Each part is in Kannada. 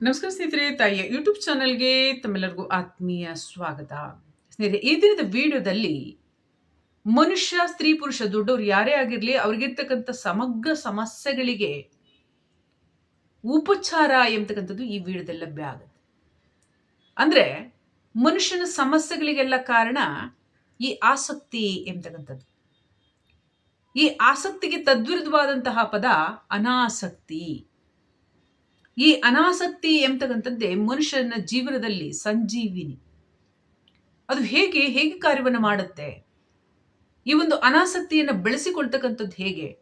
ನಮಸ್ಕಾರ ಸ್ನೇಹಿತರೆ, ತಾಯಿಯ ಯೂಟ್ಯೂಬ್ ಚಾನಲ್ಗೆ ತಮ್ಮೆಲ್ಲರಿಗೂ ಆತ್ಮೀಯ ಸ್ವಾಗತ. ಸ್ನೇಹಿತರೆ, ಈ ದಿನದ ವಿಡಿಯೋದಲ್ಲಿ ಮನುಷ್ಯ, ಸ್ತ್ರೀ, ಪುರುಷ, ದೊಡ್ಡವರು ಯಾರೇ ಆಗಿರಲಿ ಅವ್ರಿಗಿರ್ತಕ್ಕಂಥ ಸಮಗ್ರ ಸಮಸ್ಯೆಗಳಿಗೆ ಉಪಚಾರ ಎಂಬತಕ್ಕಂಥದ್ದು ಈ ವಿಡಿಯೋದಲ್ಲಿ ಲಭ್ಯ ಆಗುತ್ತೆ. ಅಂದರೆ ಮನುಷ್ಯನ ಸಮಸ್ಯೆಗಳಿಗೆಲ್ಲ ಕಾರಣ ಈ ಆಸಕ್ತಿ ಎಂಬತಕ್ಕಂಥದ್ದು. ಈ ಆಸಕ್ತಿಗೆ ತದ್ವಿರುದ್ಧವಾದಂತಹ ಪದ ಅನಾಸಕ್ತಿ. ಈ ಅನಾಸಕ್ತಿ ಎಂಬತಕ್ಕಂಥದ್ದೇ ಮನುಷ್ಯನ ಜೀವನದಲ್ಲಿ ಸಂಜೀವಿನಿ. ಅದು ಹೇಗೆ ಹೇಗೆ ಕಾರ್ಯವನ್ನು ಮಾಡುತ್ತೆ? ಈ ಒಂದು ಅನಾಸಕ್ತಿಯನ್ನು ಬೆಳೆಸಿಕೊಳ್ತಕ್ಕಂಥದ್ದು ಹೇಗೆ?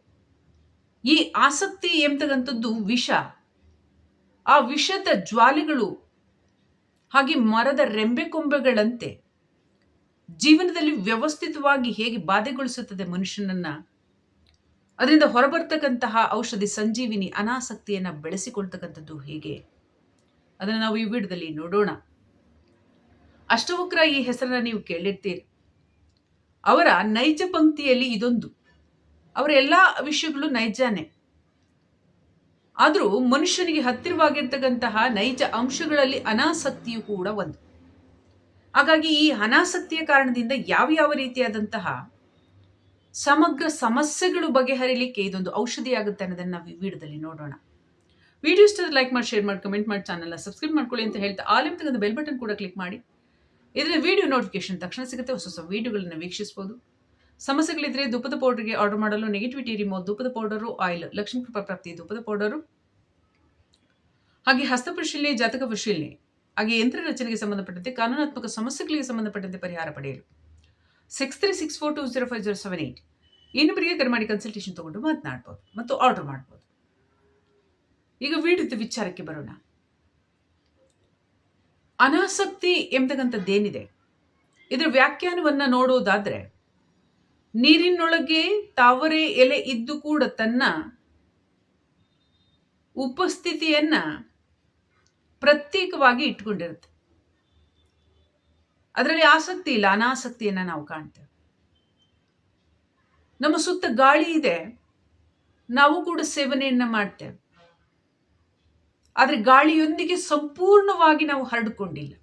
ಈ ಆಸಕ್ತಿ ಎಂಬತಕ್ಕಂಥದ್ದು ವಿಷ. ಆ ವಿಷದ ಜ್ವಾಲೆಗಳು, ಹಾಗೆ ಮರದ ರೆಂಬೆ ಕೊಂಬೆಗಳಂತೆ ಜೀವನದಲ್ಲಿ ವ್ಯವಸ್ಥಿತವಾಗಿ ಹೇಗೆ ಬಾಧೆಗೊಳಿಸುತ್ತದೆ ಮನುಷ್ಯನನ್ನ? ಅದರಿಂದ ಹೊರಬರ್ತಕ್ಕಂತಹ ಔಷಧಿ ಸಂಜೀವಿನಿ ಅನಾಸಕ್ತಿಯನ್ನು ಬೆಳೆಸಿಕೊಳ್ತಕ್ಕಂಥದ್ದು ಹೇಗೆ? ಅದನ್ನು ನಾವು ಈ ವಿಡಿಯೋದಲ್ಲಿ ನೋಡೋಣ. ಅಷ್ಟವಕ್ರ ಈ ಹೆಸರನ್ನ ನೀವು ಕೇಳಿರ್ತೀರಿ. ಅವರ ನೈಜ ಪಂಕ್ತಿಯಲ್ಲಿ ಇದೊಂದು. ಅವರ ಎಲ್ಲ ವಿಷಯಗಳು ನೈಜಾನೇ. ಆದರೂ ಮನುಷ್ಯನಿಗೆ ಹತ್ತಿರವಾಗಿರ್ತಕ್ಕಂತಹ ನೈಜ ಅಂಶಗಳಲ್ಲಿ ಅನಾಸಕ್ತಿಯು ಕೂಡ ಒಂದು. ಹಾಗಾಗಿ ಈ ಅನಾಸಕ್ತಿಯ ಕಾರಣದಿಂದ ಯಾವ ಯಾವ ರೀತಿಯಾದಂತಹ ಸಮಗ್ರ ಸಮಸ್ಯೆಗಳು ಬಗೆಹರಿಲಿಕ್ಕೆ ಇದೊಂದು ಔಷಧಿ ಆಗುತ್ತೆ ಅನ್ನೋದನ್ನು ನಾವು ಈ ವಿಡಿಯೋದಲ್ಲಿ ನೋಡೋಣ. ವಿಡಿಯೋ ಇಷ್ಟ ಲೈಕ್ ಮಾಡಿ ಶೇರ್ ಮಾಡಿ ಕಮೆಂಟ್ ಮಾಡಿ ಚಾನಲ್ನ ಸಬ್ಸ್ಕ್ರೈಬ್ ಮಾಡ್ಕೊಳ್ಳಿ ಅಂತ ಹೇಳ್ತಾ ಆಲಿಮ್ ತಗೊಂಡು ಬೆಲ್ ಬಟನ್ ಕೂಡ ಕ್ಲಿಕ್ ಮಾಡಿ. ಇದ್ರೆ ವಿಡಿಯೋ ನೋಟಿಫಿಕೇಶನ್ ತಕ್ಷಣ ಸಿಗುತ್ತೆ, ಹೊಸ ಹೊಸ ವಿಡಿಯೋಗಳನ್ನು ವೀಕ್ಷಿಸಬಹುದು ಸಮಸ್ಯೆಗಳಿದ್ರೆ ದುಪದ ಪೌಡರ್ಗೆ ಆರ್ಡರ್ ಮಾಡಲು ನೆಗೆಟಿವಿಟಿ ರಿಮೋ ದುಪದ ಪೌಡರು ಆಯಿಲ್ ಲಕ್ಷ್ಮೀ ಕೃಪಾ ಪ್ರಾಪ್ತಿ, ಧೂಪದ ಪೌಡರು ಹಾಗೆ ಹಸ್ತ ಪರಿಶೀಲನೆ ಜಾತಕ ಪರಿಶೀಲನೆ, ಹಾಗೆ ಯಂತ್ರ ರಚನೆಗೆ ಸಂಬಂಧಪಟ್ಟಂತೆ ಕಾನೂನಾತ್ಮಕ ಸಮಸ್ಯೆಗಳಿಗೆ ಸಂಬಂಧಪಟ್ಟಂತೆ ಪರಿಹಾರ ಪಡೆಯಲು. Six three six four two zero five zero seven eight ಇನ್ನೊಬ್ಬರಿಗೆ ಕರೆ ಮಾಡಿ ಕನ್ಸಲ್ಟೇಷನ್ ತೊಗೊಂಡು ಮಾತನಾಡ್ಬೋದು ಮತ್ತು ಆರ್ಡರ್ ಮಾಡ್ಬೋದು. ಈಗ ವಿಡಿಯೋದ ವಿಚಾರಕ್ಕೆ ಬರೋಣ. ಅನಾಸಕ್ತಿ ಎಂಬತಕ್ಕಂಥದ್ದೇನಿದೆ ಇದರ ವ್ಯಾಖ್ಯಾನವನ್ನು ನೋಡೋದಾದ್ರೆ, ನೀರಿನೊಳಗೆ ತಾವರೆ ಎಲೆ ಇದ್ದು ಕೂಡ ತನ್ನ ಉಪಸ್ಥಿತಿಯನ್ನು ಪ್ರತ್ಯೇಕವಾಗಿ ಇಟ್ಕೊಂಡಿರುತ್ತೆ ಅದರಲ್ಲಿ ಆಸಕ್ತಿ ಇಲ್ಲ, ಅನಾಸಕ್ತಿಯನ್ನು ನಾವು ಕಾಣ್ತೇವೆ. ನಮ್ಮ ಸುತ್ತ ಗಾಳಿ ಇದೆ, ನಾವು ಕೂಡ ಸೇವನೆಯನ್ನು ಮಾಡ್ತೇವೆ. ಆದರೆ ಗಾಳಿಯೊಂದಿಗೆ ಸಂಪೂರ್ಣವಾಗಿ ನಾವು ಹರಡಿಕೊಂಡಿಲ್ಲ.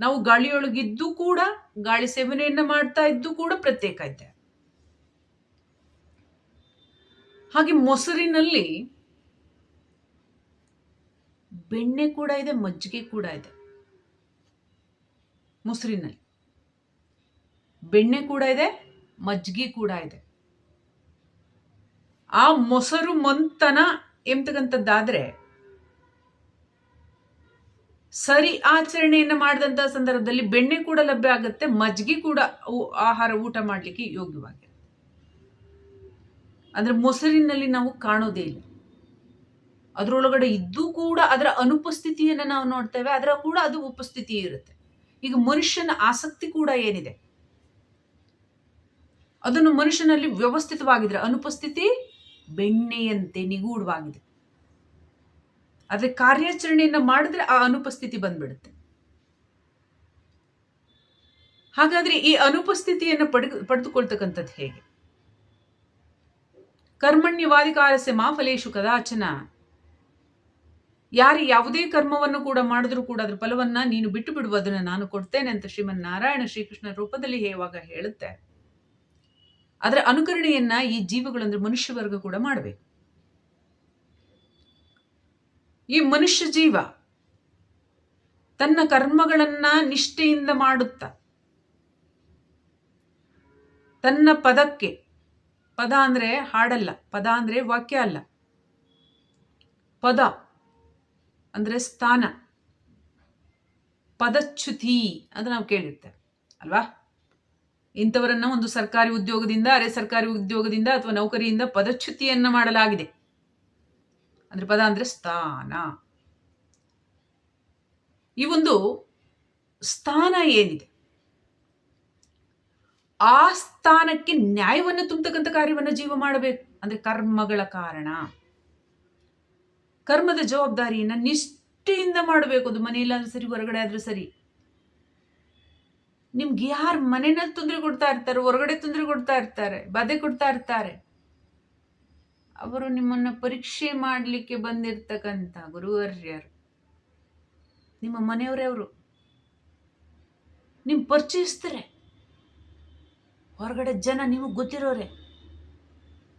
ನಾವು ಗಾಳಿಯೊಳಗಿದ್ದು ಕೂಡ, ಗಾಳಿ ಸೇವನೆಯನ್ನು ಮಾಡ್ತಾ ಇದ್ದು ಕೂಡ ಪ್ರತ್ಯೇಕ ಇದ್ದೇವೆ. ಹಾಗೆ ಮೊಸರಿನಲ್ಲಿ ಬೆಣ್ಣೆ ಕೂಡ ಇದೆ, ಮಜ್ಜಿಗೆ ಕೂಡ ಇದೆ. ಮೊಸರಿನಲ್ಲಿ. ಬೆಣ್ಣೆ ಕೂಡ ಇದೆ ಮಜ್ಜಿಗೆ ಕೂಡ ಇದೆ. ಆ ಮೊಸರು ಮಂತನ ಎಂಬತಕ್ಕಂಥದ್ದಾದರೆ ಸರಿ ಆಚರಣೆಯನ್ನು ಮಾಡಿದಂಥ ಸಂದರ್ಭದಲ್ಲಿ ಬೆಣ್ಣೆ ಕೂಡ ಲಭ್ಯ ಆಗುತ್ತೆ ಮಜ್ಜಿಗೆ ಕೂಡ ಆಹಾರ ಊಟ ಮಾಡಲಿಕ್ಕೆ ಯೋಗ್ಯವಾಗಿದೆ ಅಂದ್ರೆ ಮೊಸರಿನಲ್ಲಿ ನಾವು ಕಾಣೋದೇ ಇಲ್ಲ. ಅದರೊಳಗಡೆ ಇದ್ದು ಕೂಡ ಅದರ ಅನುಪಸ್ಥಿತಿಯನ್ನು ನಾವು ನೋಡ್ತೇವೆ, ಅದರ ಕೂಡ ಅದು ಉಪಸ್ಥಿತಿ ಇರುತ್ತೆ. ಈಗ ಮನುಷ್ಯನ ಆಸಕ್ತಿ ಕೂಡ ಏನಿದೆ? ಅದನ್ನು ಮನುಷ್ಯನಲ್ಲಿ ವ್ಯವಸ್ಥಿತವಾಗಿದ್ರೆ ಅನುಪಸ್ಥಿತಿ ಬೆಣ್ಣೆಯಂತೆ ನಿಗೂಢವಾಗಿದೆ. ಆದರೆ ಕಾರ್ಯಾಚರಣೆಯನ್ನು ಮಾಡಿದ್ರೆ ಆ ಅನುಪಸ್ಥಿತಿ ಬಂದ್ಬಿಡುತ್ತೆ. ಹಾಗಾದ್ರೆ ಈ ಅನುಪಸ್ಥಿತಿಯನ್ನು ಪಡೆದು, ಪಡೆದುಕೊಳ್ತಕ್ಕಂಥದ್ದು ಹೇಗೆ? ಮಾ ಮಾಫಲೇಶು ಕದಾಚನ ಯಾರು ಯಾವುದೇ ಕರ್ಮವನ್ನು ಕೂಡ ಮಾಡಿದ್ರು ಕೂಡ ಅದ್ರ ಫಲವನ್ನ ನೀನು ಬಿಟ್ಟು ಬಿಡುವ ಅದನ್ನು ನಾನು ಕೊಡ್ತೇನೆ ಅಂತ ಶ್ರೀಮನ್ ನಾರಾಯಣ ಶ್ರೀಕೃಷ್ಣ ರೂಪದಲ್ಲಿ ಹೇಳುವಾಗ ಹೇಳುತ್ತೆ. ಅದರ ಅನುಕರಣೆಯನ್ನ ಈ ಜೀವಗಳು ಅಂದ್ರೆ ಮನುಷ್ಯ ವರ್ಗ ಕೂಡ ಮಾಡಬೇಕು. ಈ ಮನುಷ್ಯ ಜೀವ ತನ್ನ ಕರ್ಮಗಳನ್ನ ನಿಷ್ಠೆಯಿಂದ ಮಾಡುತ್ತ, ತನ್ನ ಪದಕ್ಕೆ, ಪದ ಅಂದ್ರೆ ಹಾಡಲ್ಲ, ಪದ ಅಂದ್ರೆ ವಾಕ್ಯ ಅಲ್ಲ, ಪದ ಅಂದ್ರೆ ಸ್ಥಾನ. ಪದಚ್ಯುತಿ ಅಂತ ನಾವು ಕೇಳಿರ್ತೇವೆ, ಅಲ್ವಾ? ಇಂಥವರನ್ನ ಒಂದು ಸರ್ಕಾರಿ ಉದ್ಯೋಗದಿಂದ, ಅರೆ ಸರ್ಕಾರಿ ಉದ್ಯೋಗದಿಂದ ಅಥವಾ ನೌಕರಿಯಿಂದ ಪದಚ್ಯುತಿಯನ್ನ ಮಾಡಲಾಗಿದೆ. ಅಂದ್ರೆ ಪದ ಅಂದ್ರೆ ಸ್ಥಾನ. ಈ ಒಂದು ಸ್ಥಾನ ಏನಿದೆ? ಆ ಸ್ಥಾನಕ್ಕೆ ನ್ಯಾಯವನ್ನು ತುಂಬತಕ್ಕಂಥ ಕಾರ್ಯವನ್ನು ಜೀವ ಮಾಡಬೇಕು. ಅಂದ್ರೆ ಕರ್ಮಗಳ ಕಾರಣ. ಕರ್ಮದ ಜವಾಬ್ದಾರಿಯನ್ನು ನಿಷ್ಠೆಯಿಂದ ಮಾಡಬೇಕು ಅದು. ಮನೆಯಲ್ಲಾದರೂ ಸರಿ, ಹೊರಗಡೆ ಆದರೂ ಸರಿ. ನಿಮ್ಗೆ ಯಾರು ಮನೆಯಲ್ಲಿ ತೊಂದರೆ ಕೊಡ್ತಾ ಇರ್ತಾರೆ, ಹೊರಗಡೆ ತೊಂದರೆ ಕೊಡ್ತಾ ಇರ್ತಾರೆ, ಬಾಧೆ ಕೊಡ್ತಾ ಇರ್ತಾರೆ, ಅವರು ನಿಮ್ಮನ್ನು ಪರೀಕ್ಷೆ ಮಾಡಲಿಕ್ಕೆ ಬಂದಿರ್ತಕ್ಕಂಥ ಗುರುವರ್ಯರು ನಿಮ್ಮ ಮನೆಯವರೇ ಅವರು ನಿಮ್ಮ ಪರಿಚಯಿಸ್ತಾರೆ ಹೊರಗಡೆ ಜನ ನಿಮಗೆ ಗೊತ್ತಿರೋರೆ?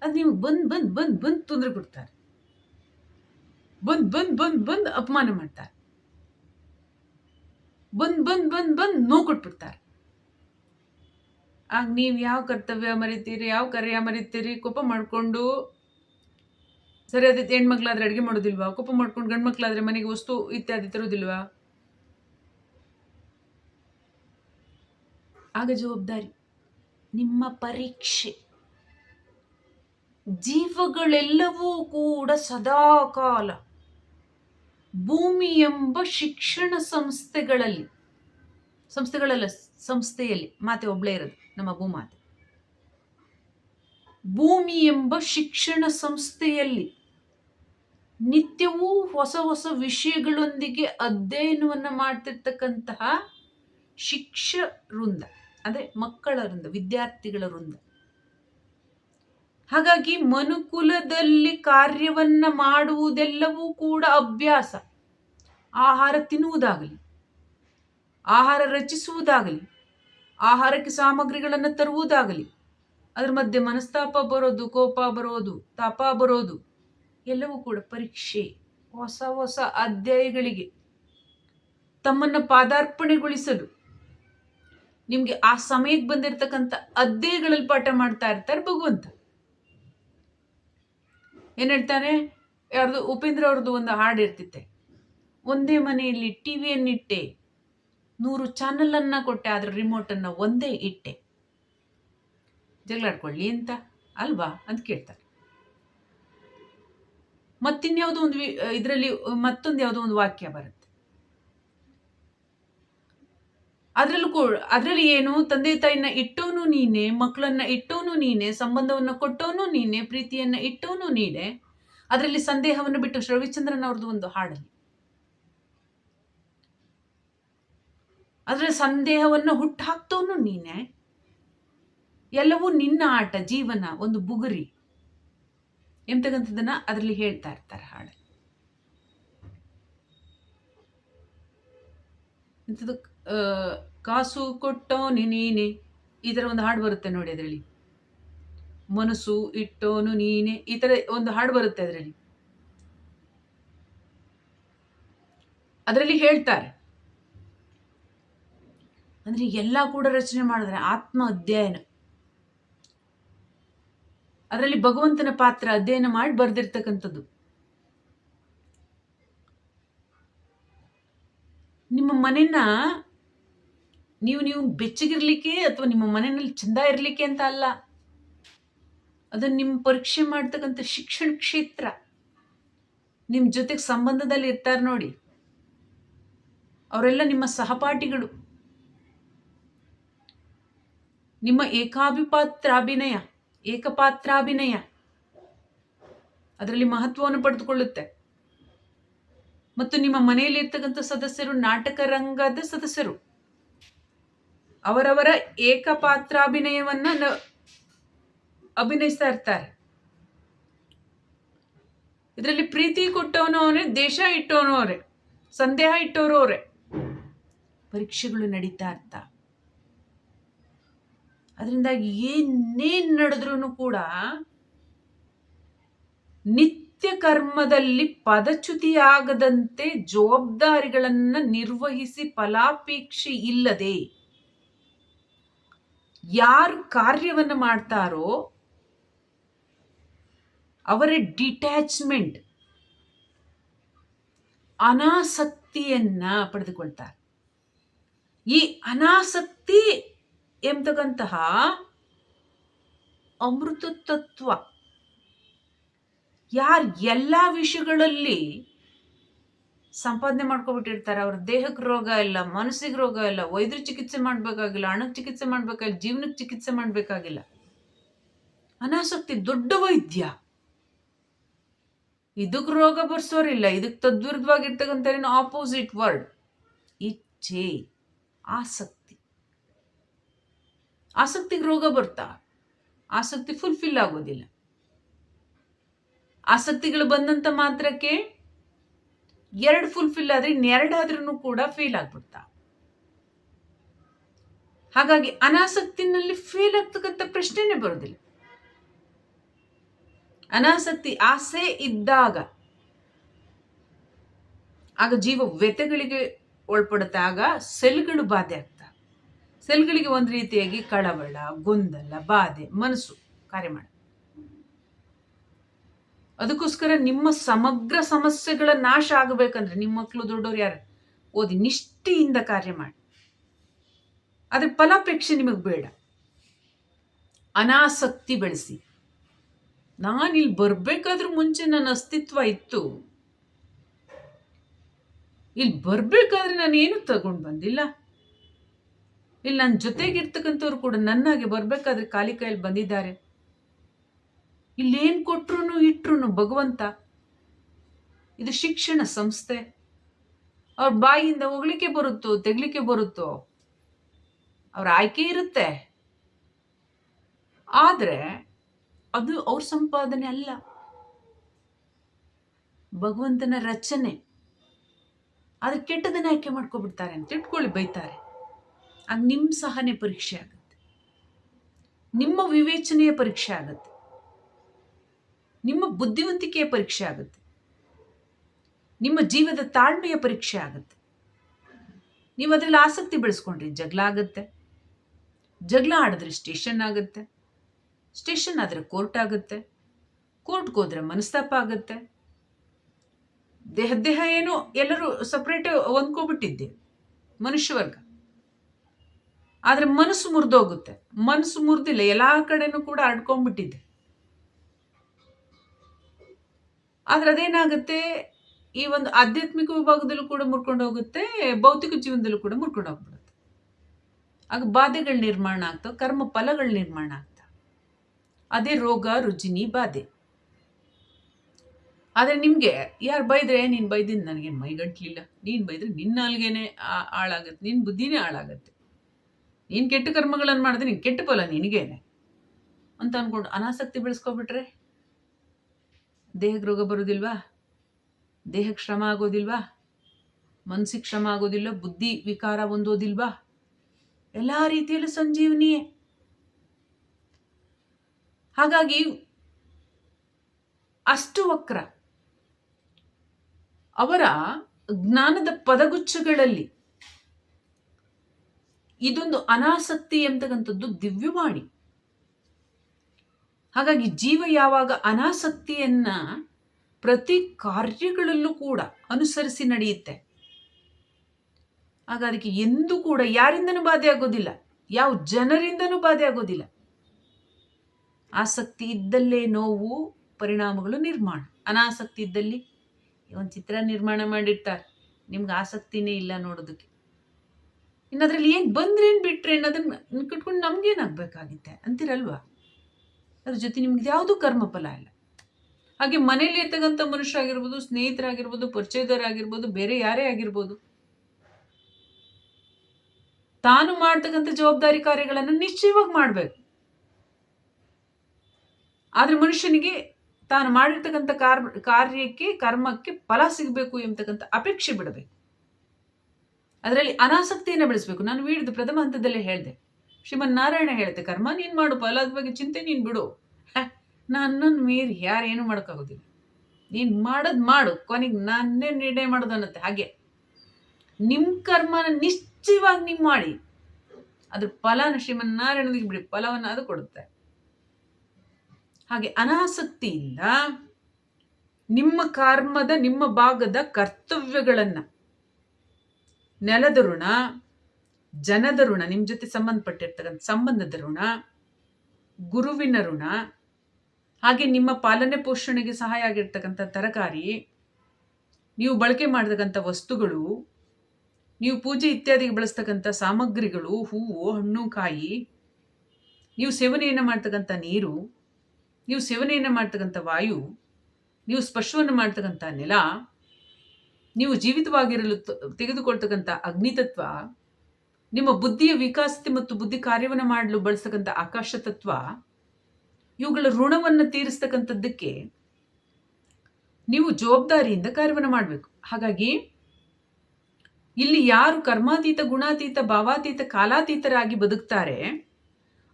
ಅದು ನಿಮ್ಗೆ ಬಂದು ಬಂದು ಬಂದು ಬಂದು ತೊಂದರೆ ಕೊಡ್ತಾರೆ. ಬಂದು, ಬಂದ್ ಬಂದ್ ಬಂದ್ ಅಪಮಾನ ಮಾಡ್ತಾರೆ. ಬಂದ್ ಬಂದ್ ಬಂದ್, ಬಂದು ನೋವು ಕೊಟ್ಬಿಡ್ತಾರೆ. ಆಗ ನೀವು ಯಾವ ಕರ್ತವ್ಯ ಮರಿತೀರಿ, ಯಾವ ಕಾರ್ಯ ಮರಿತೀರಿ, ಕೋಪ ಮಾಡಿಕೊಂಡು ಸರಿ ಅದಕ್ಕೆ ಹೆಣ್ಮಕ್ಳಾದ್ರೆ ಅಡುಗೆ ಮಾಡೋದಿಲ್ವಾ? ಕೋಪ ಮಾಡ್ಕೊಂಡು ಗಂಡು ಮಕ್ಳಾದ್ರೆ ಮನೆಗೆ ವಸ್ತು ಇತ್ಯಾದಿ ತರೋದಿಲ್ವಾ? ಆಗ ಜವಾಬ್ದಾರಿ, ನಿಮ್ಮ ಪರೀಕ್ಷೆ. ಜೀವಗಳೆಲ್ಲವೂ ಕೂಡ ಸದಾಕಾಲ ಭೂಮಿ ಎಂಬ ಶಿಕ್ಷಣ ಸಂಸ್ಥೆಗಳಲ್ಲಿ, ಸಂಸ್ಥೆಗಳಲ್ಲ, ಸಂಸ್ಥೆಯಲ್ಲಿ ಮಾತೆ ಒಬ್ಳೇ ಇರೋದು, ನಮ್ಮ ಭೂಮಾತೆ ಭೂಮಿ ಎಂಬ ಶಿಕ್ಷಣ ಸಂಸ್ಥೆಯಲ್ಲಿ ನಿತ್ಯವೂ ಹೊಸ ಹೊಸ ವಿಷಯಗಳೊಂದಿಗೆ ಅಧ್ಯಯನವನ್ನು ಮಾಡ್ತಿರ್ತಕ್ಕಂತಹ ಶಿಕ್ಷ ವೃಂದ, ಅಂದರೆ ಮಕ್ಕಳ ವೃಂದ, ವಿದ್ಯಾರ್ಥಿಗಳ ವೃಂದ. ಹಾಗಾಗಿ ಮನುಕುಲದಲ್ಲಿ ಕಾರ್ಯವನ್ನ ಮಾಡುವುದೆಲ್ಲವೂ ಕೂಡ ಅಭ್ಯಾಸ. ಆಹಾರ ತಿನ್ನುವುದಾಗಲಿ, ಆಹಾರ ರಚಿಸುವುದಾಗಲಿ, ಆಹಾರಕ್ಕೆ ಸಾಮಗ್ರಿಗಳನ್ನು ತರುವುದಾಗಲಿ, ಅದರ ಮಧ್ಯೆ ಮನಸ್ತಾಪ ಬರೋದು, ಕೋಪ ಬರೋದು, ತಾಪ ಬರೋದು, ಎಲ್ಲವೂ ಕೂಡ ಪರೀಕ್ಷೆ, ಹೊಸ ಹೊಸ ಅಧ್ಯಾಯಗಳಿಗೆ, ತಮ್ಮನ್ನು ಪಾದಾರ್ಪಣೆಗೊಳಿಸಲು. ನಿಮಗೆ ಆ ಸಮಯಕ್ಕೆ ಬಂದಿರತಕ್ಕಂಥ ಅಧ್ಯಾಯಗಳಲ್ಲಿ ಪಾಠ ಮಾಡ್ತಾ ಇರ್ತಾರೆ ಭಗವಂತ. ಏನು ಹೇಳ್ತಾರೆ ಯಾರ್ದು? ಉಪೇಂದ್ರ ಅವ್ರದ್ದು ಒಂದು ಹಾಡು ಇರ್ತಿತ್ತೆ. ಒಂದೇ ಮನೆಯಲ್ಲಿ ಟಿ ವಿಯನ್ನಿಟ್ಟೆ ನೂರು ಚಾನಲನ್ನು ಕೊಟ್ಟೆ ಅದರ ರಿಮೋಟನ್ನು ಒಂದೇ ಇಟ್ಟೆ. ಜಗಳಾಡ್ಕೊಳ್ಳಿ ಅಂತ. ಅಲ್ವಾ? ಅಂತ ಕೇಳ್ತಾರೆ ಮತ್ತಿನ್ಯಾವುದೋ ಒಂದು ಇದರಲ್ಲಿ ಮತ್ತೊಂದು ಯಾವುದೋ ಒಂದು ವಾಕ್ಯ ಬರುತ್ತೆ. ಅದರಲ್ಲೂ ಕೂಡ ಅದರಲ್ಲಿ ಏನು? ತಂದೆ ತಾಯಿನ ಇಟ್ಟೋನು ನೀನೆ ಮಕ್ಕಳನ್ನ ಇಟ್ಟೋನು ನೀನೆ, ಸಂಬಂಧವನ್ನು ಕೊಟ್ಟೋನು ನೀನೆ, ಪ್ರೀತಿಯನ್ನ ಇಟ್ಟೋನು ನೀನೆ. ಅದರಲ್ಲಿ ಸಂದೇಹವನ್ನು ಬಿಟ್ಟು ರವಿಚಂದ್ರನ್ ಅವ್ರದ್ದು ಒಂದು ಹಾಡಲ್ಲಿ. ಅದರ ಸಂದೇಹವನ್ನು ಹುಟ್ಟಾಕ್ತೋನು ನೀನೆ. ಎಲ್ಲವೂ ನಿನ್ನ ಆಟ, ಜೀವನ, ಒಂದು ಬುಗುರಿ ಎಂತಕ್ಕಂಥದ್ದನ್ನ ಅದರಲ್ಲಿ ಹೇಳ್ತಾ ಇರ್ತಾರೆ ಹಾಡು ಇಂಥದ್ದು ಕಾಸು ಕೊಟ್ಟೋನು ನೀನೆ. ಈ ಥರ ಒಂದು ಹಾಡು ಬರುತ್ತೆ ನೋಡಿ ಅದರಲ್ಲಿ. ಮನಸ್ಸು ಇಟ್ಟೋನು ನೀನೆ. ಈ ಥರ ಒಂದು ಹಾಡು ಬರುತ್ತೆ ಅದರಲ್ಲಿ. ಅದರಲ್ಲಿ ಹೇಳ್ತಾರೆ. ಅಂದ್ರೆ ಎಲ್ಲ ಕೂಡ ರಚನೆ ಮಾಡಿದ್ರೆ ಆತ್ಮ ಅಧ್ಯಯನ. ಅದರಲ್ಲಿ ಭಗವಂತನ ಪಾತ್ರ ಅಧ್ಯಯನ ಮಾಡಿ ಬರೆದಿರ್ತಕ್ಕಂಥದ್ದು. ಮನೆಯನ್ನ ನೀವು ನೀವು ಬೆಚ್ಚಗಿರ್ಲಿಕ್ಕೆ ಅಥವಾ ನಿಮ್ಮ ಮನೆಯಲ್ಲಿ ಚಂದ ಇರಲಿಕ್ಕೆ ಅಂತ ಅಲ್ಲ. ಅದನ್ನು ನಿಮ್ಮ ಪರೀಕ್ಷೆ ಮಾಡ್ತಕ್ಕಂಥ ಶಿಕ್ಷಣ ಕ್ಷೇತ್ರ. ನಿಮ್ಮ ಜೊತೆಗೆ ಸಂಬಂಧದಲ್ಲಿ ಇರ್ತಾರೆ ನೋಡಿ. ಅವರೆಲ್ಲ ನಿಮ್ಮ ಸಹಪಾಠಿಗಳು. ನಿಮ್ಮ ಏಕಾಭಿಪಾತ್ರಾಭಿನಯ, ಏಕಪಾತ್ರಾಭಿನಯ. ಅದರಲ್ಲಿ ಮಹತ್ವವನ್ನು ಪಡೆದುಕೊಳ್ಳುತ್ತೆ. ಮತ್ತು ನಿಮ್ಮ ಮನೆಯಲ್ಲಿ ಇರ್ತಕ್ಕಂಥ ಸದಸ್ಯರು, ನಾಟಕ ರಂಗದ ಸದಸ್ಯರು. ಅವರವರ ಏಕಪಾತ್ರಾಭಿನಯವನ್ನ ಅಭಿನಯಿಸ್ತಾ ಇರ್ತಾರೆ. ಇದರಲ್ಲಿ ಪ್ರೀತಿ ಕೊಟ್ಟವನು ಅವರೇ, ದೇಶ ಇಟ್ಟವನು ಅವರೇ, ಸಂದೇಹ ಇಟ್ಟವರು ಅವರೇ. ಪರೀಕ್ಷೆಗಳು ನಡೀತಾ ಇರ್ತ. ಅದರಿಂದಾಗಿ ಏನೇನ್ ನಡೆದ್ರೂ ಕೂಡ ನಿತ್ಯ ಕರ್ಮದಲ್ಲಿ ಪದಚ್ಯುತಿಯಾಗದಂತೆ ಜವಾಬ್ದಾರಿಗಳನ್ನು ನಿರ್ವಹಿಸಿ ಫಲಾಪೇಕ್ಷೆ ಇಲ್ಲದೆ ಯಾರು ಕಾರ್ಯವನ್ನು ಮಾಡ್ತಾರೋ ಅವರ ಡಿಟ್ಯಾಚ್ಮೆಂಟ್, ಅನಾಸಕ್ತಿಯನ್ನ ಪಡೆದುಕೊಳ್ತಾರೆ. ಈ ಅನಾಸಕ್ತಿ ಎಂಬತಕ್ಕಂತಹ ಅಮೃತ ತತ್ವ ಯಾರು ಎಲ್ಲ ವಿಷಯಗಳಲ್ಲಿ ಸಂಪಾದನೆ ಮಾಡ್ಕೊಬಿಟ್ಟಿರ್ತಾರೆ? ಅವ್ರ ದೇಹಕ್ಕೆ ರೋಗ ಇಲ್ಲ, ಮನಸ್ಸಿಗೆ ರೋಗ ಇಲ್ಲ, ವೈದ್ಯರು ಚಿಕಿತ್ಸೆ ಮಾಡಬೇಕಾಗಿಲ್ಲ ಹಣಕ್ಕೆ ಚಿಕಿತ್ಸೆ ಮಾಡಬೇಕಾಗಿಲ್ಲ ಜೀವನಕ್ಕೆ ಚಿಕಿತ್ಸೆ ಮಾಡಬೇಕಾಗಿಲ್ಲ. ಅನಾಸಕ್ತಿ ದೊಡ್ಡ ವೈದ್ಯ. ಇದಕ್ಕೆ ರೋಗ ಬರ್ಸೋರಿಲ್ಲ, ಇದಕ್ಕೆ ತದ್ವಿರುದ್ಧವಾಗಿರ್ತಕ್ಕಂಥ ಆಪೋಸಿಟ್ ವರ್ಡ್ ಇಚ್ಛೆ, ಆಸಕ್ತಿ. ಆಸಕ್ತಿಗೆ ರೋಗ ಬರ್ತಾ, ಆಸಕ್ತಿ ಫುಲ್ಫಿಲ್ ಆಗೋದಿಲ್ಲ. ಆಸಕ್ತಿಗಳು ಬಂದಂತ ಮಾತ್ರಕ್ಕೆ ಎರಡು ಫುಲ್ಫಿಲ್ ಆದರೆ ಇನ್ನೆರಡಾದ್ರೂ ಕೂಡ ಫೇಲ್ ಆಗ್ಬಿಡ್ತಾ. ಹಾಗಾಗಿ ಅನಾಸಕ್ತಿನಲ್ಲಿ ಫೇಲ್ ಆಗ್ತಕ್ಕಂಥ ಪ್ರಶ್ನೆನೇ ಬರೋದಿಲ್ಲ. ಅನಾಸಕ್ತಿ ಆಸೆ ಇದ್ದಾಗ ಆಗ ಜೀವ ವ್ಯತೆಗಳಿಗೆ ಒಳಪಡುತ್ತೆ ಆಗ ಸೆಲ್ಗಳು ಬಾಧೆ ಆಗ್ತಾ. ಸೆಲ್ಗಳಿಗೆ ಒಂದು ರೀತಿಯಾಗಿ ಕಳವಳ, ಗೊಂದಲ, ಬಾಧೆ, ಮನಸ್ಸು ಕಾರ್ಯ ಮಾಡ ಅದಕ್ಕೋಸ್ಕರ ನಿಮ್ಮ ಸಮಗ್ರ ಸಮಸ್ಯೆಗಳ ನಾಶ ಆಗಬೇಕಂದ್ರೆ ನಿಮ್ಮ ಮಕ್ಕಳು ದೊಡ್ಡವ್ರು ಯಾರು? ಓದಿ ನಿಷ್ಠೆಯಿಂದ ಕಾರ್ಯ ಮಾಡಿ. ಅದ್ರ ಫಲಾಪೇಕ್ಷೆ ನಿಮಗೆ ಬೇಡ. ಅನಾಸಕ್ತಿ ಬೆಳೆಸಿ. ನಾನಿಲ್ಲಿ ಬರಬೇಕಾದ್ರೂ ಮುಂಚೆ ನನ್ನ ಅಸ್ತಿತ್ವ ಇತ್ತು. ಇಲ್ಲಿ ಬರಬೇಕಾದ್ರೆ ನಾನು ಏನು ತಗೊಂಡು ಬಂದಿಲ್ಲ. ಇಲ್ಲಿ ನನ್ನ ಜೊತೆಗಿರ್ತಕ್ಕಂಥವ್ರು ಕೂಡ ನನ್ನಾಗೆ ಬರಬೇಕಾದ್ರೆ ಖಾಲಿ ಕೈಯಲ್ಲಿ ಬಂದಿದ್ದಾರೆ. ಇಲ್ಲೇನು ಕೊಟ್ರು ಇಟ್ರು ಭಗವಂತ? ಇದು ಶಿಕ್ಷಣ ಸಂಸ್ಥೆ. ಅವ್ರ ಬಾಯಿಯಿಂದ ಹೋಗ್ಲಿಕ್ಕೆ ಬರುತ್ತೋ, ತೆಗ್ಲಿಕ್ಕೆ ಬರುತ್ತೋ? ಅವ್ರ ಆಯ್ಕೆ ಇರುತ್ತೆ. ಆದರೆ ಅದು ಅವ್ರ ಸಂಪಾದನೆ ಅಲ್ಲ. ಭಗವಂತನ ರಚನೆ. ಆದರೆ ಕೆಟ್ಟದನ್ನ ಆಯ್ಕೆ ಮಾಡ್ಕೊಬಿಡ್ತಾರೆ ಅಂತ ಇಟ್ಕೊಳ್ಳಿ ಬೈತಾರೆ. ಆಗ ನಿಮ್ಮ ಸಹನೆ ಪರೀಕ್ಷೆ ಆಗುತ್ತೆ. ನಿಮ್ಮ ವಿವೇಚನೆಯ ಪರೀಕ್ಷೆ ಆಗುತ್ತೆ. ನಿಮ್ಮ ಬುದ್ಧಿವಂತಿಕೆಯ ಪರೀಕ್ಷೆ ಆಗುತ್ತೆ. ನಿಮ್ಮ ಜೀವದ ತಾಳ್ಮೆಯ ಪರೀಕ್ಷೆ ಆಗುತ್ತೆ. ನೀವು ಅದರಲ್ಲಿ ಆಸಕ್ತಿ ಬೆಳೆಸ್ಕೊಂಡ್ರಿ ಜಗಳ ಆಗುತ್ತೆ. ಜಗಳ ಆಡಿದ್ರೆ ಸ್ಟೇಷನ್ ಆಗುತ್ತೆ. ಸ್ಟೇಷನ್ ಆದರೆ ಕೋರ್ಟ್ ಆಗುತ್ತೆ. ಕೋರ್ಟ್ಗೆ ಹೋದ್ರೆ ಮನಸ್ತಾಪ ಆಗುತ್ತೆ. ದೇಹ ದೇಹ ಏನು ಎಲ್ಲರೂ ಸಪ್ರೇಟ್ ಮನುಷ್ಯ ವರ್ಗ. ಆದರೆ ಮನಸ್ಸು ಮುರಿದೋಗುತ್ತೆ. ಮನಸ್ಸು ಮುರಿದಿಲ್ಲ, ಎಲ್ಲ ಕಡೆನೂ ಕೂಡ ಅಡ್ಕೊಂಡ್ಬಿಟ್ಟಿದೆ ಆದ್ರೆ ಅದೇನಾಗುತ್ತೆ? ಈ ಒಂದು ಆಧ್ಯಾತ್ಮಿಕ ವಿಭಾಗದಲ್ಲೂ ಕೂಡ ಮುರ್ಕೊಂಡು ಹೋಗುತ್ತೆ, ಭೌತಿಕ ಜೀವನದಲ್ಲೂ ಕೂಡ ಮುರ್ಕೊಂಡು ಹೋಗ್ಬಿಡುತ್ತೆ. ಆಗ ಬಾಧೆಗಳು ನಿರ್ಮಾಣ ಆಗ್ತಾವೆ, ಕರ್ಮ ಫಲಗಳು ನಿರ್ಮಾಣ ಆಗ್ತಾವೆ. ಅದೇ ರೋಗ, ರುಜಿನಿ, ಬಾಧೆ. ಆದರೆ ನಿಮಗೆ ಯಾರು ಬೈದ್ರೆ, ನೀನು ಬೈದಿಂದ ನನಗೆ ಮೈಗಂಟ್ಲಿಲ್ಲ. ನೀನು ಬೈದ್ರೆ ನಿನ್ನ ಅಲ್ಗೇನೆ ಹಾಳಾಗತ್ತೆ ನಿನ್ನ ಬುದ್ಧಿನೇ ಹಾಳಾಗತ್ತೆ. ನೀನು ಕೆಟ್ಟ ಕರ್ಮಗಳನ್ನು ಮಾಡಿದ್ರೆ ನೀನು ಕೆಟ್ಟ ಫಲ ನಿನಗೇನೆ. ಅಂತ ಅಂದ್ಕೊಂಡು ಅನಾಸಕ್ತಿ ಬೆಳೆಸ್ಕೊಬಿಟ್ರೆ ದೇಹಕ್ಕೆ ರೋಗ ಬರೋದಿಲ್ವಾ ದೇಹಕ್ಕೆ ಶ್ರಮ ಆಗೋದಿಲ್ವಾ? ಮನಸ್ಸಿಗೆ ಶ್ರಮ ಆಗೋದಿಲ್ಲ ಬುದ್ಧಿ ವಿಕಾರ ಹೊಂದೋದಿಲ್ವಾ? ಎಲ್ಲ ರೀತಿಯಲ್ಲೂ ಸಂಜೀವನಿಯೇ. ಹಾಗಾಗಿ ಅಷ್ಟು ವಕ್ರ ಅವರ ಜ್ಞಾನದ ಪದಗುಚ್ಛಗಳಲ್ಲಿ ಇದೊಂದು ಅನಾಸಕ್ತಿ ಎಂತಕ್ಕಂಥದ್ದು ದಿವ್ಯವಾಣಿ. ಹಾಗಾಗಿ ಜೀವ ಯಾವಾಗ ಅನಾಸಕ್ತಿಯನ್ನ ಪ್ರತಿ ಕಾರ್ಯಗಳಲ್ಲೂ ಕೂಡ ಅನುಸರಿಸಿ ನಡೆಯುತ್ತೆ ಆಗ ಅದಕ್ಕೆ ಎಂದೂ ಕೂಡ ಯಾರಿಂದನೂ ಬಾಧೆ ಆಗೋದಿಲ್ಲ ಯಾವ ಜನರಿಂದನೂ ಬಾಧೆ ಆಗೋದಿಲ್ಲ ಆಸಕ್ತಿ ಇದ್ದಲ್ಲೇ ನೋವು ಪರಿಣಾಮಗಳು ನಿರ್ಮಾಣ ಅನಾಸಕ್ತಿ ಇದ್ದಲ್ಲಿ ಒಂದು ಚಿತ್ರ ನಿರ್ಮಾಣ ಮಾಡಿರ್ತಾರೆ ನಿಮ್ಗೆ ಆಸಕ್ತಿನೇ ಇಲ್ಲ ನೋಡೋದಕ್ಕೆ ಇನ್ನು ಅದರಲ್ಲಿ ಏನು ಬಂದ್ರೇನು ಬಿಟ್ರೆ ಅನ್ನೋದನ್ನ ಕಟ್ಕೊಂಡು ನಮ್ಗೇನಾಗಬೇಕಾಗಿತ್ತೆ ಅಂತೀರಲ್ವಾ ಅದ್ರ ಜೊತೆ ನಿಮ್ಗೆ ಯಾವುದೂ ಕರ್ಮಫಲ ಇಲ್ಲ. ಹಾಗೆ ಮನೇಲಿ ಇರ್ತಕ್ಕಂಥ ಮನುಷ್ಯ ಆಗಿರ್ಬೋದು, ಸ್ನೇಹಿತರಾಗಿರ್ಬೋದು ಪರಿಚಯದವರಾಗಿರ್ಬೋದು ಬೇರೆ ಯಾರೇ ಆಗಿರ್ಬೋದು, ತಾನು ಮಾಡ್ತಕ್ಕಂಥ ಜವಾಬ್ದಾರಿ ಕಾರ್ಯಗಳನ್ನು ನಿಶ್ಚಯವಾಗಿ ಮಾಡಬೇಕು. ಆದರೆ ಮನುಷ್ಯನಿಗೆ ತಾನು ಮಾಡಿರ್ತಕ್ಕಂಥ ಕಾರ್ ಕಾರ್ಯಕ್ಕೆ, ಕರ್ಮಕ್ಕೆ ಫಲ ಸಿಗಬೇಕು ಎಂಬತಕ್ಕಂಥ ಅಪೇಕ್ಷೆ ಬಿಡಬೇಕು. ಅದರಲ್ಲಿ ಅನಾಸಕ್ತಿಯನ್ನು ಬೆಳೆಸಬೇಕು. ನಾನು ವೀಡಿದ ಪ್ರಥಮ ಹಂತದಲ್ಲೇ ಹೇಳಿದೆ. ಶ್ರೀಮನ್ ನಾರಾಯಣ ಹೇಳುತ್ತೆ ಕರ್ಮ ನೀನು ಮಾಡು ಫಲದ ಬಗ್ಗೆ ಚಿಂತೆ ನೀನು ಬಿಡು. ನಾನು ನನ್ನನ್ನು ಮೀರಿ ಯಾರೇನು ಮಾಡೋಕ್ಕಾಗೋದಿಲ್ಲ ನೀನು ಮಾಡೋದು ಮಾಡು, ಕೊನೆಗೆ ನಾನೇ ನಿರ್ಣಯ ಮಾಡೋದು ಅನ್ನತ್ತೆ, ಹಾಗೆ. ನಿಮ್ಮ ಕರ್ಮನ ನಿಶ್ಚಯವಾಗಿ ನೀವು ಮಾಡಿ. ಅದ್ರ ಫಲನ ಶ್ರೀಮನ್ ನಾರಾಯಣದಿಗೆ ಬಿಡಿ, ಫಲವನ್ನು ಅದು ಕೊಡುತ್ತೆ. ಹಾಗೆ ಅನಾಸಕ್ತಿಯಿಂದ ನಿಮ್ಮ ಕರ್ಮದ, ನಿಮ್ಮ ಭಾಗದ ಕರ್ತವ್ಯಗಳನ್ನು, ನೆಲದ ಋಣ ಜನದ ಋಣ ನಿಮ್ಮ ಜೊತೆ ಸಂಬಂಧಪಟ್ಟಿರ್ತಕ್ಕಂಥ ಸಂಬಂಧದ ಋಣ, ಗುರುವಿನ ಋಣ, ಹಾಗೆ ನಿಮ್ಮ ಪಾಲನೆ ಪೋಷಣೆಗೆ ಸಹಾಯ ಆಗಿರ್ತಕ್ಕಂಥ ತರಕಾರಿ, ನೀವು ಬಳಕೆ ಮಾಡತಕ್ಕಂಥ ವಸ್ತುಗಳು, ನೀವು ಪೂಜೆ ಇತ್ಯಾದಿಗೆ ಬಳಸ್ತಕ್ಕಂಥ ಸಾಮಗ್ರಿಗಳು, ಹೂವು, ಹಣ್ಣು, ಕಾಯಿ, ನೀವು ಸೇವನೆಯನ್ನು ಮಾಡ್ತಕ್ಕಂಥ ನೀರು, ನೀವು ಸೇವನೆಯನ್ನು ಮಾಡ್ತಕ್ಕಂಥ ವಾಯು, ನೀವು ಸ್ಪರ್ಶವನ್ನು ಮಾಡ್ತಕ್ಕಂಥ ನೆಲ, ನೀವು ಜೀವಿತವಾಗಿರಲು ತೆಗೆದುಕೊಳ್ತಕ್ಕಂಥ ಅಗ್ನಿತತ್ವ ನಿಮ್ಮ ಬುದ್ಧಿಯ ವಿಕಾಸತೆ ಮತ್ತು ಬುದ್ಧಿ ಕಾರ್ಯವನ್ನು ಮಾಡಲು ಬಳಸ್ತಕ್ಕಂಥ ಆಕಾಶ ತತ್ವ, ಇವುಗಳ ಋಣವನ್ನು ತೀರಿಸ್ತಕ್ಕಂಥದ್ದಕ್ಕೆ ನೀವು ಜವಾಬ್ದಾರಿಯಿಂದ ಕಾರ್ಯವನ್ನು ಮಾಡಬೇಕು. ಹಾಗಾಗಿ, ಇಲ್ಲಿ ಯಾರು ಕರ್ಮಾತೀತ, ಗುಣಾತೀತ, ಭಾವಾತೀತ, ಕಾಲಾತೀತರಾಗಿ ಬದುಕ್ತಾರೆ,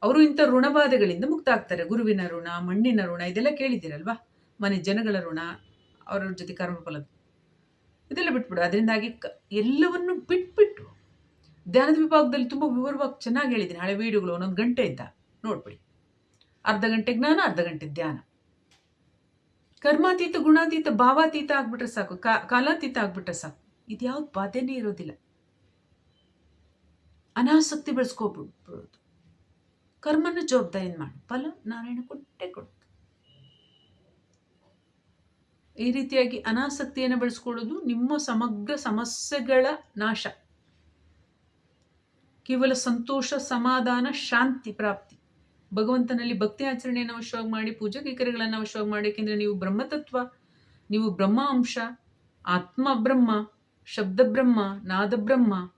ಅವರು ಇಂಥ ಋಣಬಾಧೆಗಳಿಂದ ಮುಕ್ತ ಆಗ್ತಾರೆ ಗುರುವಿನ ಋಣ, ಮಣ್ಣಿನ ಋಣ, ಇದೆಲ್ಲ ಕೇಳಿದ್ದೀರಲ್ವಾ? ಮನೆ ಜನಗಳ ಋಣ, ಅವರ ಜೊತೆ ಕರ್ಮಫಲದ ಇದೆಲ್ಲ ಬಿಟ್ಬಿಡು. ಅದರಿಂದಾಗಿ ಎಲ್ಲವನ್ನು ಬಿಟ್ಬಿಟ್ಟು ಧ್ಯಾನದ ವಿಭಾಗದಲ್ಲಿ ತುಂಬ ವಿವರವಾಗಿ ಚೆನ್ನಾಗಿ ಹೇಳಿದ್ದೀನಿ. ಹಳೆ ವೀಡಿಯೋಗಳು ಒಂದೊಂದು ಗಂಟೆ ಅಂತ. ನೋಡ್ಬಿಡಿ. ಅರ್ಧ ಗಂಟೆ ಜ್ಞಾನ, ಅರ್ಧ ಗಂಟೆ ಧ್ಯಾನ. ಕರ್ಮಾತೀತ, ಗುಣಾತೀತ, ಭಾವಾತೀತ ಆಗ್ಬಿಟ್ರೆ ಸಾಕು. ಕಾಲಾತೀತ ಆಗ್ಬಿಟ್ರೆ ಸಾಕು. ಇದ್ಯಾವ್ದು ಬಾಧೆನೇ ಇರೋದಿಲ್ಲ. ಅನಾಸಕ್ತಿ ಬೆಳೆಸ್ಕೊಬಿಡ್ಬೋದು. ಕರ್ಮನ ಜವಾಬ್ದಾರಿಯಿಂದ ಮಾಡಿ. ಫಲ ನಾರಾಯಣ ಕೊಟ್ಟೆ ಕೊಡ್ತು ಈ ರೀತಿಯಾಗಿ ಅನಾಸಕ್ತಿಯನ್ನು ಬೆಳೆಸ್ಕೊಳ್ಳೋದು ನಿಮ್ಮ ಸಮಗ್ರ ಸಮಸ್ಯೆಗಳ ನಾಶ. ಕೇವಲ ಸಂತೋಷ, ಸಮಾಧಾನ, ಶಾಂತಿ ಪ್ರಾಪ್ತಿ. ಭಗವಂತನಲ್ಲಿ ಭಕ್ತಿ ಆಚರಣೆಯನ್ನು ಅವಶ್ಯವಾಗಿ ಮಾಡಿ, ಪೂಜಾ ಕೈಕರ್ಯಗಳನ್ನು ಅವಶ್ಯವಾಗಿ ಮಾಡಿ ಏಕೆಂದರೆ ನೀವು ಬ್ರಹ್ಮತತ್ವ, ನೀವು ಬ್ರಹ್ಮ ಅಂಶ ಆತ್ಮ ಬ್ರಹ್ಮ, ಶಬ್ದ ಬ್ರಹ್ಮ, ನಾದ ಬ್ರಹ್ಮ,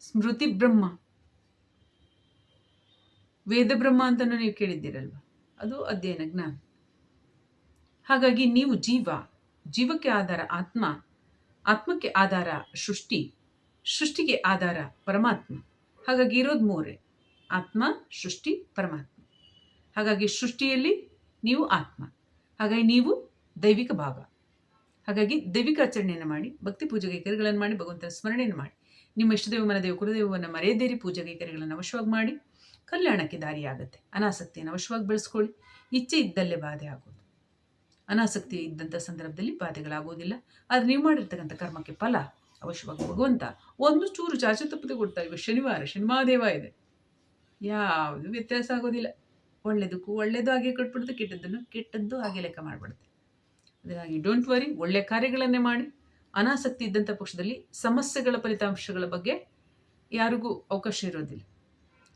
ಸ್ಮೃತಿ ಬ್ರಹ್ಮ. ವೇದ ಬ್ರಹ್ಮ ಅಂತಲೂ ನೀವು ಕೇಳಿದ್ದೀರಲ್ವ? ಅದು ಅಧ್ಯಯನ ಜ್ಞಾನ. ಹಾಗಾಗಿ ನೀವು ಜೀವ, ಜೀವಕ್ಕೆ ಆಧಾರ ಆತ್ಮ, ಆತ್ಮಕ್ಕೆ ಆಧಾರ ಸೃಷ್ಟಿ. ಸೃಷ್ಟಿಗೆ ಆಧಾರ ಪರಮಾತ್ಮ. ಹಾಗಾಗಿ ಇರೋದು ಮೂರೇ. ಆತ್ಮ, ಸೃಷ್ಟಿ, ಪರಮಾತ್ಮ. ಹಾಗಾಗಿ ಸೃಷ್ಟಿಯಲ್ಲಿ ನೀವು ಆತ್ಮ. ಹಾಗಾಗಿ ನೀವು ದೈವಿಕ ಭಾಗ ಹಾಗಾಗಿ ದೈವಿಕ ಆಚರಣೆಯನ್ನು ಮಾಡಿ, ಭಕ್ತಿ ಪೂಜೆ ಕೈಕರ್ಯಗಳನ್ನು ಮಾಡಿ, ಭಗವಂತನ ಸ್ಮರಣೆಯನ್ನು ಮಾಡಿ. ನಿಮ್ಮ ಇಷ್ಟದೇವ ಮನದೇವ ಕುಲದೇವವನ್ನು ಮರೆಯದೇರಿ ಪೂಜೆ ಕೈಕರ್ಯಗಳನ್ನು ಅವಶ್ಯವಾಗಿ ಮಾಡಿ. ಕಲ್ಯಾಣಕ್ಕೆ ದಾರಿಯಾಗುತ್ತೆ. ಅನಾಸಕ್ತಿಯನ್ನು ಅವಶ್ಯವಾಗಿ ಬೆಳೆಸ್ಕೊಳ್ಳಿ. ಇಚ್ಛೆ ಇದ್ದಲ್ಲೇ ಬಾಧೆ ಆಗೋದು. ಅನಾಸಕ್ತಿ ಇದ್ದಂಥ ಸಂದರ್ಭದಲ್ಲಿ ಬಾಧೆಗಳಾಗೋದಿಲ್ಲ. ಆದರೆ ನೀವು ಮಾಡಿರ್ತಕ್ಕಂಥ ಕರ್ಮಕ್ಕೆ ಫಲ ಅವಶ್ಯವಾಗಿ ಭಗವಂತ ಒಂದು ಚೂರು ಚಾಚು ತಪ್ಪದೆ ಕೊಡ್ತಾರೆ. ಇವಾಗ ಶನಿವಾರ ಶನಿಮಾದೇವ ಇದೆ. ಯಾವುದು ವ್ಯತ್ಯಾಸ ಆಗೋದಿಲ್ಲ. ಒಳ್ಳೆಯದಕ್ಕೂ ಒಳ್ಳೆಯದು ಹಾಗೆ ಕೊಟ್ಬಿಡುತ್ತೆ, ಕೆಟ್ಟದ್ದನ್ನು ಕೆಟ್ಟದ್ದು ಹಾಗೆ ಲೆಕ್ಕ ಮಾಡಿಬಿಡುತ್ತೆ. ಅದಕ್ಕಾಗಿ ಡೋಂಟ್ ವರಿ ಒಳ್ಳೆಯ ಕಾರ್ಯಗಳನ್ನೇ ಮಾಡಿ. ಅನಾಸಕ್ತಿ ಇದ್ದಂಥ ಪಕ್ಷದಲ್ಲಿ ಸಮಸ್ಯೆಗಳ ಫಲಿತಾಂಶಗಳ ಬಗ್ಗೆ ಯಾರಿಗೂ ಅವಕಾಶ ಇರೋದಿಲ್ಲ.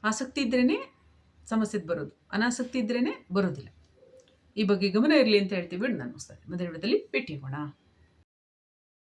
ಆಸಕ್ತಿ ಇದ್ರೇ ಸಮಸ್ಯೆ ಬರೋದು. ಅನಾಸಕ್ತಿ ಇದ್ರೇ ಬರೋದಿಲ್ಲ. ಈ ಬಗ್ಗೆ ಗಮನ ಇರಲಿ ಅಂತ ಹೇಳ್ತೀವಿ. ನಾನು ಮುಂದಿನ ವಿಡಿಯೋದಲ್ಲಿ ಭೇಟಿ ಆಗೋಣ